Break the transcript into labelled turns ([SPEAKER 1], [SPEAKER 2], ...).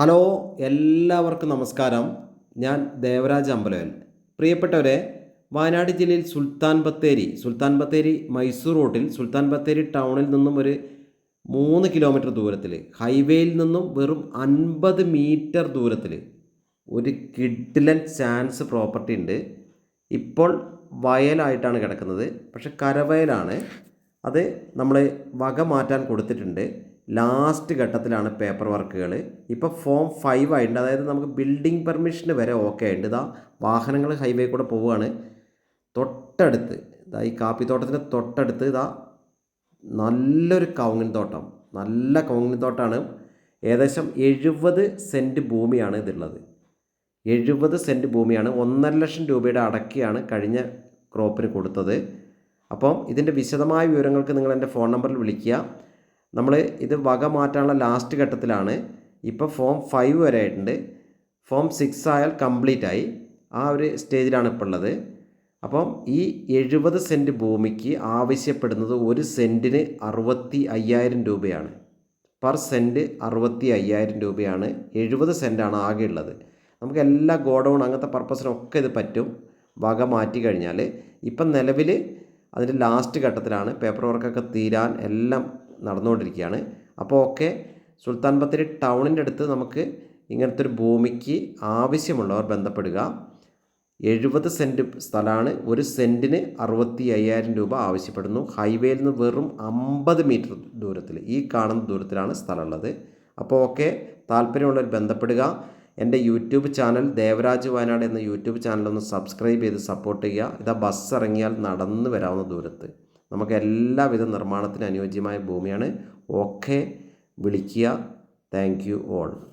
[SPEAKER 1] Hello എല്ലാവർക്കും നമസ്കാരം. ഞാൻ ദേവരാജ് അമ്പലവൽ. പ്രിയപ്പെട്ടവരെ വയനാട് ജില്ലയിൽ സുൽത്താൻ ബത്തേരി സുൽത്താൻ ബത്തേരി മൈസൂർ റോഡിൽ സുൽത്താൻ ബത്തേരി ടൗണിൽ നിന്നും ഒരു മൂന്ന് കിലോമീറ്റർ ദൂരത്തിൽ ഹൈവേയിൽ നിന്നും വെറും അൻപത് മീറ്റർ ദൂരത്തിൽ ഒരു കിഡ്ലൻ ചാൻസ് പ്രോപ്പർട്ടി ഉണ്ട്. ഇപ്പോൾ വയലായിട്ടാണ് കിടക്കുന്നത്. പക്ഷെ കരവയലാണ്. അത് നമ്മൾ വക മാറ്റാൻ കൊടുത്തിട്ടുണ്ട്. ലാസ്റ്റ് ഘട്ടത്തിലാണ് പേപ്പർ വർക്കുകൾ. ഇപ്പോൾ ഫോം ഫൈവ് ആയിട്ടുണ്ട്. അതായത് നമുക്ക് ബിൽഡിംഗ് പെർമിഷന് വരെ ഓക്കെ ആയിട്ടുണ്ട്. ഇതാ വാഹനങ്ങൾ ഹൈവേ കൂടെ പോവുകയാണ്. തൊട്ടടുത്ത് ഇതാ ഈ കാപ്പിത്തോട്ടത്തിന്റെ തൊട്ടടുത്ത് ഇതാ നല്ലൊരു കവുങ്ങിൻ തോട്ടം. നല്ല കവുങ്ങിൻ തോട്ടമാണ് ഏകദേശം എഴുപത് സെന്റ് ഭൂമിയാണ് ഇതുള്ളത് എഴുപത് സെന്റ് ഭൂമിയാണ്. ഒന്നര ലക്ഷം രൂപയുടെ അടക്കിയാണ് കഴിഞ്ഞ ക്രോപ്പിന് കൊടുത്തത്. അപ്പം ഇതിന്റെ വിശദമായ വിവരങ്ങൾക്ക് നിങ്ങൾ എന്റെ ഫോൺ നമ്പറിൽ വിളിക്കുക. നമ്മൾ ഇത് വക മാറ്റാനുള്ള ലാസ്റ്റ് ഘട്ടത്തിലാണ്. ഇപ്പോൾ ഫോം ഫൈവ് വരെ ആയിട്ടുണ്ട്. ഫോം സിക്സ് ആയാൽ കംപ്ലീറ്റ് ആയി. ആ ഒരു സ്റ്റേജിലാണ് ഇപ്പോൾ ഉള്ളത്. അപ്പം ഈ എഴുപത് സെന്റ് ഭൂമിക്ക് ആവശ്യപ്പെടുന്നത് ഒരു സെന്റിന് അറുപത്തി അയ്യായിരം രൂപയാണ്. പെർ സെന്റ് അറുപത്തി അയ്യായിരം രൂപയാണ്. എഴുപത് സെന്റാണ് ആകെ ഉള്ളത്. നമുക്ക് എല്ലാ ഗോഡൗൺ അങ്ങനത്തെ പർപ്പസിനൊക്കെ ഇത് പറ്റും. വക മാറ്റി കഴിഞ്ഞാൽ ഇപ്പം നിലവിൽ അതിന്റെ ലാസ്റ്റ് ഘട്ടത്തിലാണ്. പേപ്പർ വർക്കൊക്കെ തീരാൻ എല്ലാം നടന്നുകൊണ്ടിരിക്കുകയാണ്. അപ്പോൾ ഒക്കെ സുൽത്താൻ ബത്തേരി ടൗണിന്റെ അടുത്ത് നമുക്ക് ഇങ്ങനത്തെ ഒരു ഭൂമിക്ക് ആവശ്യമുള്ളവർ ബന്ധപ്പെടുക. എഴുപത് സെന്റ് സ്ഥലമാണ്. ഒരു സെന്റിന് അറുപത്തി അയ്യായിരം രൂപ ആവശ്യപ്പെടുന്നു. ഹൈവേയിൽ നിന്ന് വെറും അമ്പത് മീറ്റർ ദൂരത്തിൽ ഈ കാണുന്ന ദൂരത്തിലാണ് സ്ഥലമുള്ളത്. അപ്പോൾ ഓക്കെ താല്പര്യമുള്ളവർ ബന്ധപ്പെടുക. എന്റെ യൂട്യൂബ് ചാനൽ ദേവരാജ് വയനാട് എന്ന യൂട്യൂബ് ചാനലൊന്ന് സബ്സ്ക്രൈബ് ചെയ്ത് സപ്പോർട്ട് ചെയ്യുക. ഇതാ ബസ് ഇറങ്ങിയാൽ നടന്നു വരാവുന്ന ദൂരത്ത്. നമുക്ക് എല്ലാവിധ നിർമ്മാണത്തിന് അനുയോജ്യമായ ഭൂമിയാണ്. ഓക്കെ. വിളിക്കുക. Thank you all.